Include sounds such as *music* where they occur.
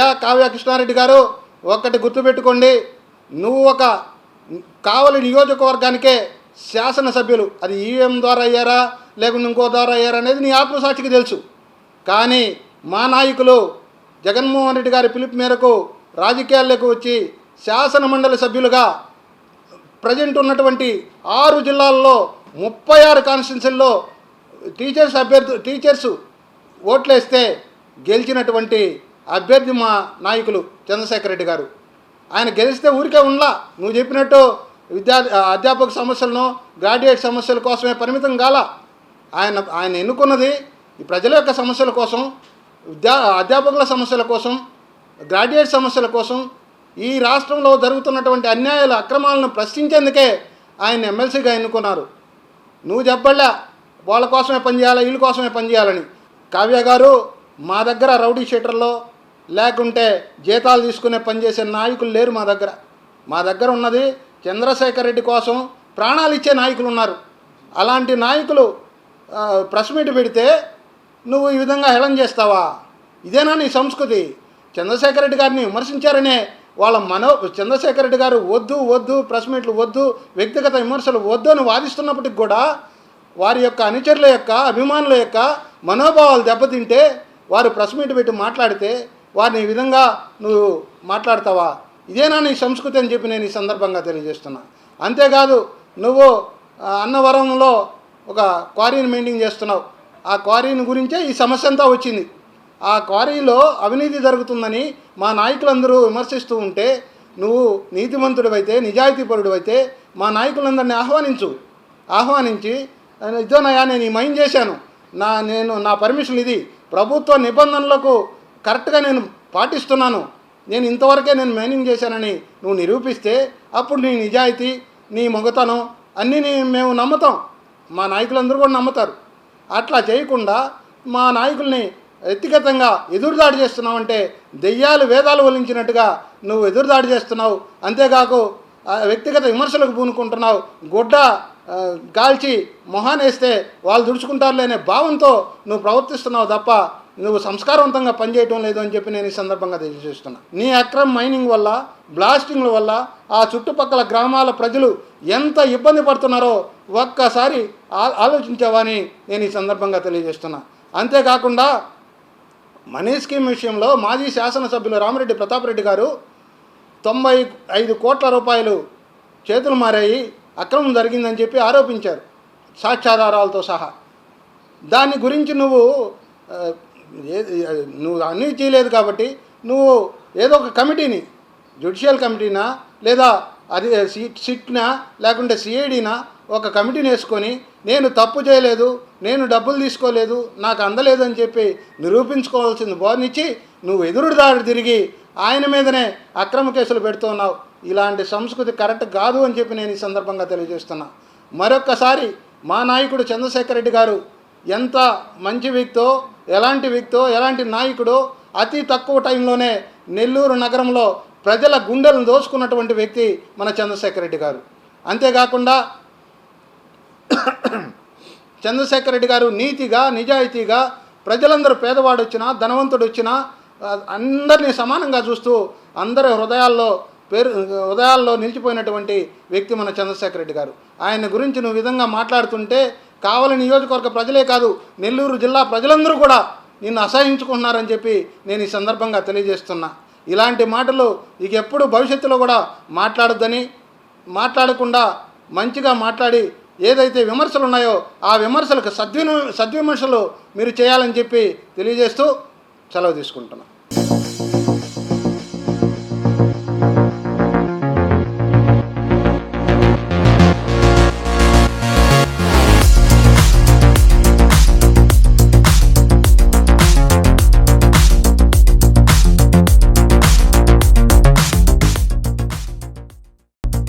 అయ్యా కావ్య కృష్ణారెడ్డి గారు ఒక్కటి గుర్తుపెట్టుకోండి. నువ్వు ఒక కావలి నియోజకవర్గానికే శాసనసభ్యులు. అది ఈవీఎం ద్వారా అయ్యారా లేకుండా ఇంకో ద్వారా అయ్యారా అనేది నీ ఆత్మసాక్షికి తెలుసు. కానీ మా నాయకులు జగన్మోహన్ రెడ్డి గారి పిలుపు మేరకు రాజకీయాల్లోకి వచ్చి శాసన మండలి సభ్యులుగా ప్రజెంట్ ఉన్నటువంటి ఆరు జిల్లాల్లో ముప్పై ఆరు కాన్స్టిట్యున్సీల్లో టీచర్స్ అభ్యర్థు టీచర్స్ ఓట్లేస్తే గెలిచినటువంటి అభ్యర్థి మా నాయకులు చంద్రశేఖర్ రెడ్డి గారు. ఆయన గెలిస్తే ఊరికే ఉండలా. నువ్వు చెప్పినట్టు విద్యా అధ్యాపక సమస్యలను గ్రాడ్యుయేట్ సమస్యల కోసమే పరిమితం కాల. ఆయన ఆయన ఎన్నుకున్నది ఈ ప్రజల యొక్క సమస్యల కోసం విద్యా అధ్యాపకుల సమస్యల కోసం గ్రాడ్యుయేట్ సమస్యల కోసం ఈ రాష్ట్రంలో జరుగుతున్నటువంటి అన్యాయాల అక్రమాలను ప్రశ్నించేందుకే ఆయన ఎమ్మెల్సీగా ఎన్నుకున్నారు. నువ్వు చెప్పలే? వాళ్ళ కోసమే పనిచేయాలి? వీళ్ళ కోసమే పనిచేయాలని. కావ్య గారు మా దగ్గర రౌడీ షీటర్లో లేకుంటే జీతాలు తీసుకునే పనిచేసే నాయకులు లేరు మా దగ్గర. మా దగ్గర ఉన్నది చంద్రశేఖర్ రెడ్డి కోసం ప్రాణాలు ఇచ్చే నాయకులు ఉన్నారు. అలాంటి నాయకులు ప్రెస్ మీట్ పెడితే నువ్వు ఈ విధంగా హేళన చేస్తావా? ఇదేనా నీ సంస్కృతి? చంద్రశేఖర్ రెడ్డి గారిని విమర్శించారనే వాళ్ళ మనో చంద్రశేఖర్ రెడ్డి గారు వద్దు వద్దు ప్రెస్ మీట్లు వద్దు వ్యక్తిగత విమర్శలు వద్దు అని వాదిస్తున్నప్పటికి కూడా వారి యొక్క అనుచరుల యొక్క అభిమానుల యొక్క మనోభావాలు దెబ్బతింటే వారు ప్రెస్ మీట్ పెట్టి మాట్లాడితే వారిని ఈ విధంగా నువ్వు మాట్లాడతావా? ఇదేనా నీ సంస్కృతి అని చెప్పి నేను ఈ సందర్భంగా తెలియజేస్తున్నా. అంతేకాదు నువ్వు అన్నవరంలో ఒక క్వారీని మెయింటైన్ చేస్తున్నావు. ఆ క్వారీని గురించే ఈ సమస్య అంతా వచ్చింది. ఆ క్వారీలో అవినీతి జరుగుతుందని మా నాయకులందరూ విమర్శిస్తూ ఉంటే నువ్వు నీతిమంతుడివైతే నిజాయితీపరుడు అయితే మా నాయకులందరినీ ఆహ్వానించు. ఆహ్వానించి ఇదోనయా నేను ఈ మైన్ చేశాను. నా నేను నా పర్మిషన్ ఇది. ప్రభుత్వ నిబంధనలకు కరెక్ట్గా నేను పాటిస్తున్నాను. నేను ఇంతవరకే నేను మైనింగ్ చేశానని నువ్వు నిరూపిస్తే అప్పుడు నీ నిజాయితీ నీ మొగతనం అన్నీ మేము నమ్ముతాం. మా నాయకులందరూ కూడా నమ్ముతారు. అట్లా చేయకుండా మా నాయకుల్ని వ్యక్తిగతంగా ఎదురుదాడి చేస్తున్నావంటే దెయ్యాలు వేదాలు వలించినట్టుగా నువ్వు ఎదురుదాడి చేస్తున్నావు. అంతేకాకు వ్యక్తిగత విమర్శలకు పూనుకుంటున్నావు. గుడ్డ గాల్చి కాల్చి మొహానేస్తే వాళ్ళు దుడుచుకుంటారులే అనే భావంతో నువ్వు ప్రవర్తిస్తున్నావు తప్ప నువ్వు సంస్కారవంతంగా పనిచేయటం లేదు అని చెప్పి నేను ఈ సందర్భంగా తెలియజేస్తున్నా. నీ అక్రమ మైనింగ్ వల్ల బ్లాస్టింగ్ల వల్ల ఆ చుట్టుపక్కల గ్రామాల ప్రజలు ఎంత ఇబ్బంది పడుతున్నారో ఒక్కసారి ఆలోచించావని నేను ఈ సందర్భంగా తెలియజేస్తున్నా. అంతేకాకుండా మనీ స్కీమ్ విషయంలో మాజీ శాసనసభ్యులు రామిరెడ్డి ప్రతాప్ రెడ్డి గారు తొంభై ఐదు కోట్ల రూపాయలు చేతులు మారాయి అక్రమం జరిగిందని చెప్పి ఆరోపించారు సాక్ష్యాధారాలతో సహా. దాని గురించి నువ్వు నువ్వు అన్నీ చేయలేదు కాబట్టి నువ్వు ఏదో ఒక కమిటీని జుడిషియల్ కమిటీనా లేదా అది సిట్ సిట్నా లేకుంటే సిఐడినా ఒక కమిటీని వేసుకొని నేను తప్పు చేయలేదు నేను డబ్బులు తీసుకోలేదు నాకు అందలేదు అని చెప్పి నిరూపించుకోవాల్సింది బోధనిచ్చి నువ్వు ఎదురుదారి తిరిగి ఆయన మీదనే అక్రమ కేసులు పెడుతున్నావు ఇలాంటి సంస్కృతి కరెక్ట్ కాదు అని చెప్పి నేను ఈ సందర్భంగా తెలియజేస్తున్నా. మరొక్కసారి మా నాయకుడు చంద్రశేఖర్ రెడ్డి గారు ఎంత మంచి వ్యక్తో ఎలాంటి వ్యక్తో ఎలాంటి నాయకుడో అతి తక్కువ టైంలోనే నెల్లూరు నగరంలో ప్రజల గుండెలను దోచుకున్నటువంటి వ్యక్తి మన చంద్రశేఖర్ రెడ్డి గారు. అంతేకాకుండా *coughs* చంద్రశేఖర్ రెడ్డి గారు నీతిగా నిజాయితీగా ప్రజలందరూ పేదవాడు వచ్చినా ధనవంతుడు వచ్చినా అందరినీ సమానంగా చూస్తూ అందరి హృదయాల్లో పేరు హృదయాల్లో నిలిచిపోయినటువంటి వ్యక్తి మన చంద్రశేఖర్ రెడ్డి గారు. ఆయన గురించి నువ్వు విధంగా మాట్లాడుతుంటే కావలి నియోజకవర్గ ప్రజలే కాదు నెల్లూరు జిల్లా ప్రజలందరూ కూడా నిన్ను అసహించుకుంటున్నారని చెప్పి నేను ఈ సందర్భంగా తెలియజేస్తున్నా. ఇలాంటి మాటలు ఇక ఎప్పుడు భవిష్యత్తులో కూడా మాట్లాడొద్దని మాట్లాడకుండా మంచిగా మాట్లాడి ఏదైతే విమర్శలు ఉన్నాయో ఆ విమర్శలకు సద్విను సద్విమర్శలు మీరు చేయాలని చెప్పి తెలియజేస్తూ సెలవు తీసుకుంటున్నాను